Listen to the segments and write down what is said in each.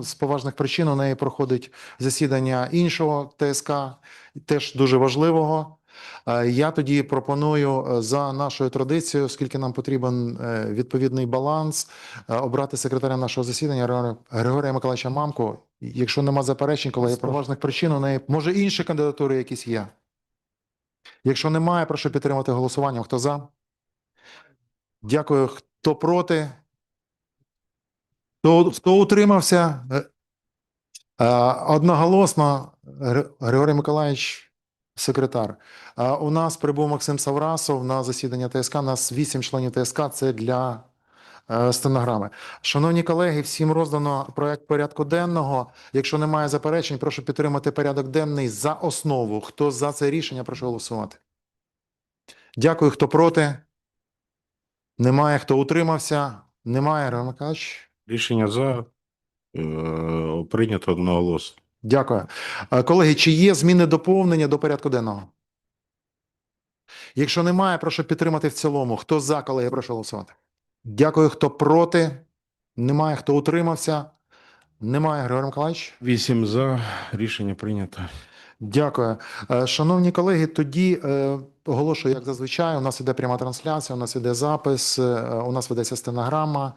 з поважних причин у неї проходить засідання іншого ТСК, теж дуже важливого. Е, Я тоді пропоную е, за нашою традицією, оскільки нам потрібен е, відповідний баланс, обрати секретаря нашого засідання Григорія- Миколаївича Мамку. Якщо нема заперечень, колеги, поважних причин у неї може інші кандидатури якісь є. Якщо немає, прошу підтримати голосуванням. Хто за? Дякую. Хто проти? Хто, хто утримався? Е, е, Одноголосно, Григорій Миколаївич, секретар. Е, У нас прибув Максим Саврасов на засідання ТСК. У нас вісім членів ТСК. Це для стенограми. Шановні колеги, всім роздано проект порядку денного. Якщо немає заперечень, прошу підтримати порядок денний за основу. Хто за це рішення, прошу голосувати. Дякую. Хто проти? Немає. Хто утримався? Немає. Григорій Миколаївич? Рішення за е, прийнято одноголосно. Дякую. Е, Колеги, чи є зміни доповнення до порядку денного? Якщо немає, прошу підтримати в цілому. Хто за, колеги, прошу голосувати. Дякую. Хто проти? Немає. Хто утримався? Немає. Григорій Миколаївич? Вісім за. Рішення прийнято. Дякую. Е, Шановні колеги, тоді оголошую, як зазвичай, у нас іде пряма трансляція, у нас іде запис, у нас ведеться стенограма.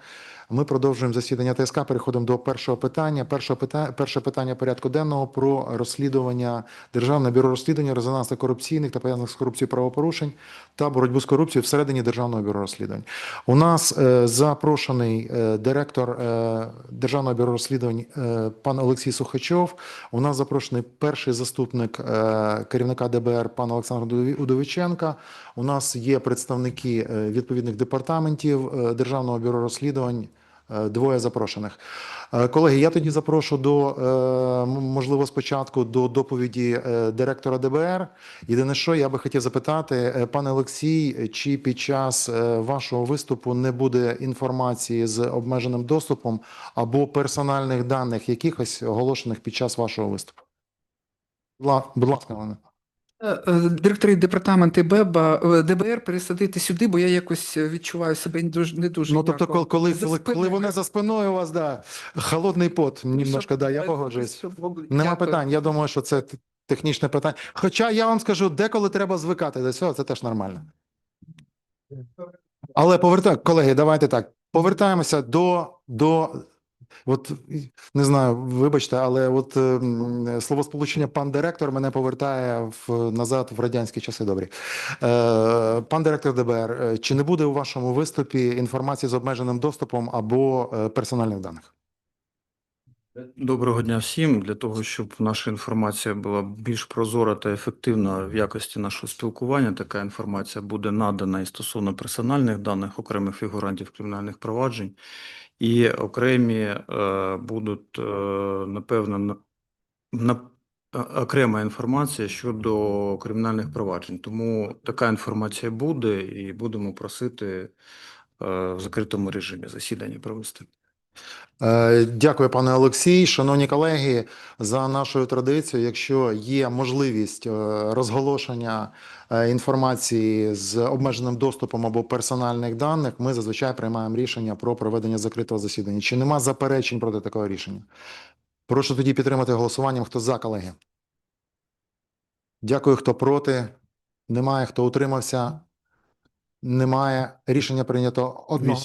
Ми продовжуємо засідання ТСК. Переходимо до першого питання. Перше питання, перше питання порядку денного про розслідування Державне бюро розслідування резонансних корупційних та пов'язаних з корупцією правопорушень та боротьбу з корупцією всередині Державного бюро розслідувань. У нас е, запрошений е, директор е, Державного бюро розслідувань е, пан Олексій Сухачов. У нас запрошений перший заступник е, керівника ДБР пан Олександр Удовиченка. У нас є представники е, відповідних департаментів е, Державного бюро розслідувань. Е, Двоє запрошених. Е, Колеги, я тоді запрошу до, е, можливо, спочатку до доповіді директора ДБР. Єдине, що я би хотів запитати, пане Олексій, чи під час вашого виступу не буде інформації з обмеженим доступом або персональних даних якихось оголошених під час вашого виступу? Будь ласка, Олена. Е, е, Директори департаменту БЕБа, е, ДБР пересадити сюди, бо я якось відчуваю себе не дуже не дуже. Ну, тобто, коли, коли, коли, коли вони за спиною у вас, да, холодний пот, немножко, да, я погоджуюсь. Нема питань. Я думаю, що це технічне питання. Хоча я вам скажу, деколи треба звикати до цього, це теж нормально. Але повертай, колеги, давайте так. Повертаємося до, до от не знаю, вибачте, але от ем, словосполучення пан директор мене повертає в назад в радянські часи. Добрі. Е, пан директор ДБР, е, чи не буде у вашому виступі інформації з обмеженим доступом або е, персональних даних? Доброго дня всім. Для того, щоб наша інформація була більш прозора та ефективна в якості нашого спілкування, така інформація буде надана і стосовно персональних даних окремих фігурантів кримінальних проваджень, і окремі е, будуть, е, напевно, на, е, окрема інформація щодо кримінальних проваджень. Тому така інформація буде, і будемо просити в закритому режимі засідання провести. Е, Дякую, пане Олексій. Шановні колеги, за нашою традицією, якщо є можливість е, розголошення е, інформації з обмеженим доступом або персональних даних, ми зазвичай приймаємо рішення про проведення закритого засідання. Чи нема заперечень проти такого рішення? Прошу тоді підтримати голосуванням. Хто за, колеги? Дякую, хто проти. Немає, хто утримався. Немає. Рішення прийнято одного.